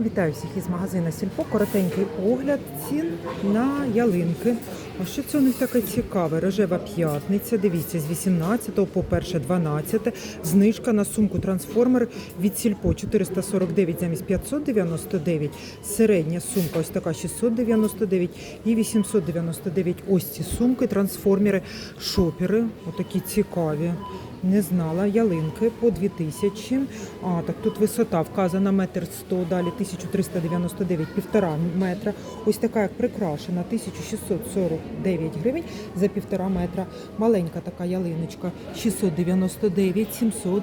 Вітаю всіх із магазину Сільпо. Коротенький огляд цін на ялинки. А що це у них таке цікаве? Рожева п'ятниця. Дивіться, з 18 по 1 12. Знижка на сумку трансформер від Сільпо 449 замість 599. Середня сумка ось така 699 і 899. Ось ці сумки, трансформери, шопери. Отакі цікаві. Не знала, ялинки по 2000. А, так тут висота вказана метр 100, далі 1399, півтора метра. Ось така як прикрашена, 1649 гривень за півтора метра. Маленька така ялиночка 699, 700.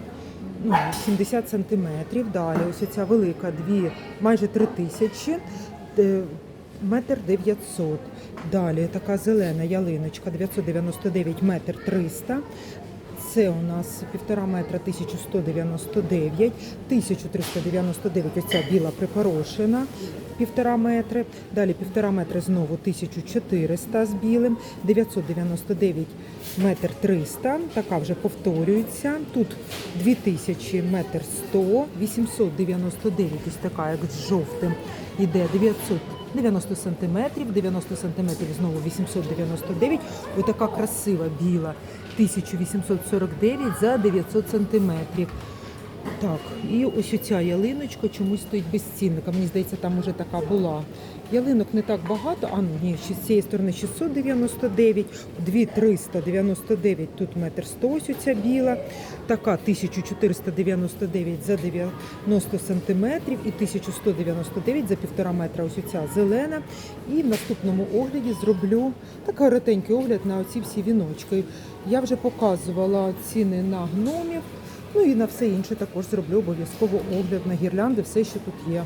Ну, 70 сантиметрів. Далі ось ця велика, дві, майже 3000, е, метр 900. Далі така зелена ялиночка 999, метр 300. Це у нас півтора метра 1199, 1399 оця ця біла припорошена, півтора метри. Далі півтора метри знову 1400 з білим, 999 метр 300, така вже повторюється. Тут 2000 метр 100, 899 ось така як з жовтим іде 900 90 сантиметрів, 90 сантиметрів знову 899. Ось така красива біла 1849 за 900 сантиметрів. Так, і ось оця ялиночка чомусь стоїть без цінника. Мені здається, там уже така була. Ялинок не так багато, а ну ні, з цієї сторони 699, 2399, тут метр 100, ось оця біла, така 1499 за 90 сантиметрів і 1199 за півтора метра ось оця зелена. І в наступному огляді зроблю такий коротенький огляд на оці всі віночки. Я вже показувала ціни на гномів. Ну і на все інше також зроблю обов'язково огляд на гірлянди, все, що тут є.